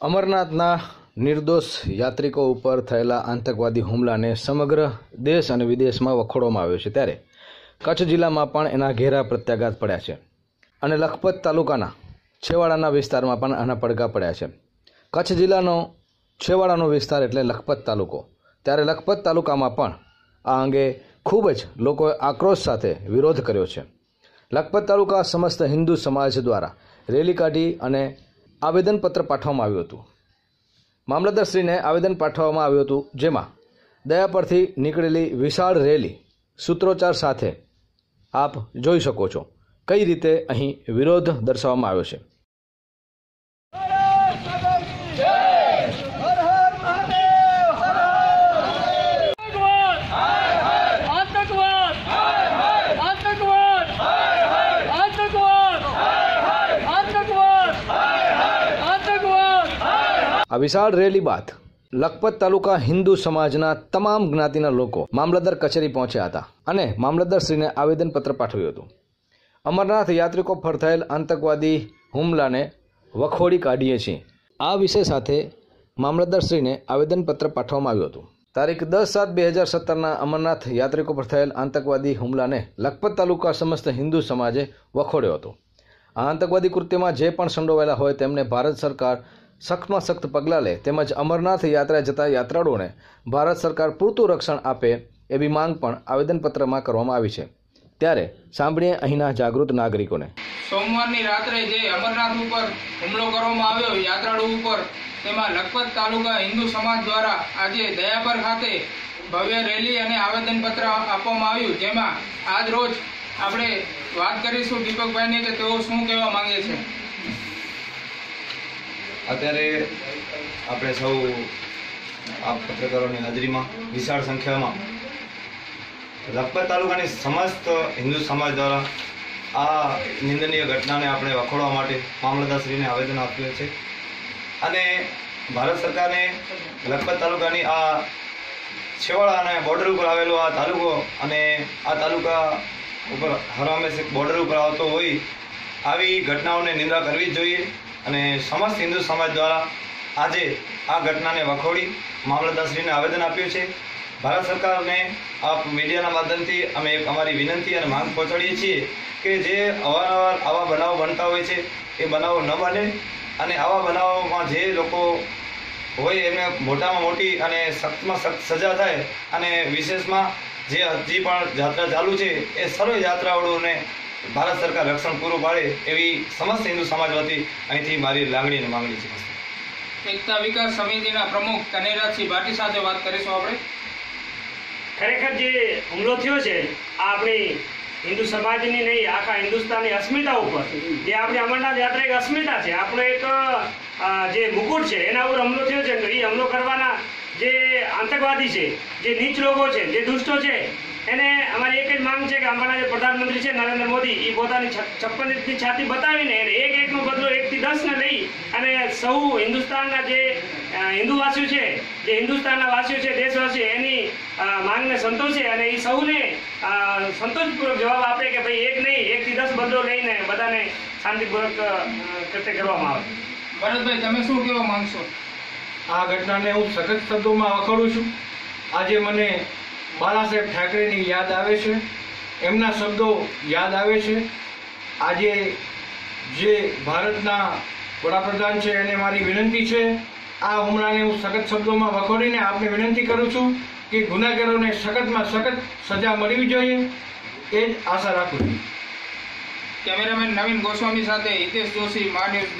અમરનાથના નિર્દોષ યાત્રિકો ઉપર થયેલા આતંકવાદી હુમલાને સમગ્ર દેશ અને વિદેશમાં વખોડવામાં આવ્યો છે ત્યારે કચ્છ જિલ્લામાં પણ એના ઘેરા પ્રત્યાઘાત પડ્યા છે અને લખપત તાલુકાના છેવાડાના વિસ્તારમાં પણ આના પડઘા પડ્યા છે. કચ્છ જિલ્લાનો છેવાડાનો વિસ્તાર એટલે લખપત તાલુકો. ત્યારે લખપત તાલુકામાં પણ આ અંગે ખૂબ જ લોકોએ આક્રોશ સાથે વિરોધ કર્યો છે. લખપત તાલુકા સમસ્ત હિન્દુ સમાજ દ્વારા રેલી કાઢી અને આવેદનપત્ર પાઠવવામાં આવ્યું હતું. મામલતદારશ્રીને આવેદન પાઠવવામાં આવ્યું હતું, જેમાં દયા પરથી નીકળેલી વિશાળ રેલી સૂત્રોચ્ચાર સાથે આપ જોઈ શકો છો. કઈ રીતે અહીં વિરોધ દર્શાવવામાં આવ્યો છે આતંકવાદ આતંકવાદ આતંકવાદ આતંકવાદ આતંકવાદ આ વિશાળ રેલી બાદ લખપત તાલુકા હિન્દુ સમાજના તમામ જ્ઞાતિના લોકો મામલતદાર કચેરી પહોંચ્યા હતા અને મામલતદારશ્રીને આવેદનપત્ર પાઠવ્યું હતું. અમરનાથ યાત્રિકો પર થયેલ આતંકવાદી હુમલાને વખોડી કાઢીએ છીએ. આ વિષય સાથે મામલતદારશ્રીને આવેદનપત્ર પાઠવવામાં આવ્યું હતું. તારીખ દસ સાત બે હજાર સત્તરના અમરનાથ યાત્રિકો પર થયેલ આતંકવાદી હુમલાને લખપત તાલુકા સમસ્ત હિન્દુ સમાજે વખોડ્યો હતો. આ આતંકવાદી કૃત્યમાં જે પણ સંડોવાયેલા હોય તેમને ભારત સરકાર સખ્તમાં સખ્ત પગલાં લે તેમજ અમરનાથ યાત્રા જતા યાત્રાળુઓને ભારત સરકાર પૂરતું રક્ષણ આપે એવી માંગ પણ આવેદનપત્રમાં કરવામાં આવી છે. ત્યારે સાંભળીએ અહીંના જાગૃત નાગરિકોને. સોમવારની રાત્રે જે અમરનાથ ઉપર હુમલો કરવામાં આવ્યો, યાત્રાળુ ઉપર, તેમાં લખપત તાલુકા હિન્દુ સમાજ દ્વારા આજે દયાપર ખાતે ભવ્ય રેલી અને આવેદનપત્ર આપવામાં આવ્યું, જેમાં આજ રોજ આપણે વાત કરીશું દીપકભાઈને કે તેઓ શું કહેવા માંગે છે. અત્યારે આપણે સૌ આ પત્રકારોની હાજરીમાં વિશાળ સંખ્યામાં લખપત તાલુકાની સમસ્ત હિન્દુ સમાજ દ્વારા આ નિંદનીય ઘટનાને આપણે વખોડવા માટે મામલતદારશ્રીને આવેદન આપ્યું છે અને ભારત સરકારને લખપત તાલુકાની આ છેવાડા અને બોર્ડર ઉપર આવેલો આ તાલુકો અને આ તાલુકા ઉપર હરહંમેશ બોર્ડર ઉપર આવતો હોય, આવી ઘટનાઓને નિંદા કરવી જ જોઈએ. અને સમસ્ત હિન્દુ સમાજ દ્વારા આજે આ ઘટનાને વખોડી મામલતદારશ્રીને આવેદન આપ્યું છે. ભારત સરકારને આ મીડિયાના માધ્યમથી અમે એક અમારી વિનંતી અને માંગ પહોંચાડીએ છીએ કે જે અવારનવાર આવા બનાવો બનતા હોય છે, એ બનાવો ન બને અને આવા બનાવોમાં જે લોકો હોય એમને મોટામાં મોટી અને સખ્તમાં સખ્ત સજા થાય અને વિશેષમાં જે હજી પણ યાત્રા ચાલુ છે, એ સર્વે યાત્રાળુઓને ભારત સરકાર રક્ષણ પૂરું પાડે એવી સમસ્ત હિન્દુ સમાજ વતી અહીંથી મારી લાગણી અને માંગણી છે. એકતા વિકાસ સમિતિના પ્રમુખ કનેરાજસિંહ ભાટી સાથે વાત કરીશું આપણે. ખરેખર જે હુમલો થયો છે આ આપણી હિન્દુ સમાજની નહીં આખા હિન્દુસ્તાનની અસ્મિતા ઉપર. જે આપણી અમરનાથ યાત્રા એક અસ્મિતા છે. આપણો એક જે મુકુટ છે એના ઉપર હુમલો થયો છે. એ હુમલો કરવાના જે આતંકવાદી છે જે નીચ લોકો છે જે દુષ્ટો છે એને અમારી એક જ માંગ છે કે અમારા જે પ્રધાનમંત્રી છે, નરેન્દ્ર મોદી એ પોતાની છપ્પન ઇંચની છાતી બતાવીને એને એક એકનો બદલો એકથી દસને લઈ અને સૌ હિન્દુસ્તાનના જે હિન્દુવાસીઓ છે, જે હિન્દુસ્તાનના વાસીઓ છે, દેશવાસીઓ, એની માંગને સંતોષે અને એ સૌને સંતોષપૂર્વક જવાબ આપે કે ભાઈ એક નહીં, એકથી દસ બદલો લઈને બધાને શાંતિપૂર્વક કૃત્ય કરવામાં આવે. ભરતભાઈ, તમે શું કહેવા માંગશો? આ ઘટનાને હું સખત શબ્દોમાં વખાડું છું. આજે મને બાળાસાહેબ ઠાકરેની યાદ આવે છે? એમના શબ્દો યાદ આવે છે? આજે જે ભારતના વડાપ્રધાન છે, એને મારી વિનંતી છે, આ હુમલાને હું સખત શબ્દોમાં વખોડીને આપને વિનંતી કરું છું કે ગુનાગારોને સખતમાં સખત સજા મળવી જોઈએ. એ જ આશા રાખું છું. કેમેરામેન નવીન ગોસ્વામી સાથે હિતેશ જોશી મા ન્યૂઝ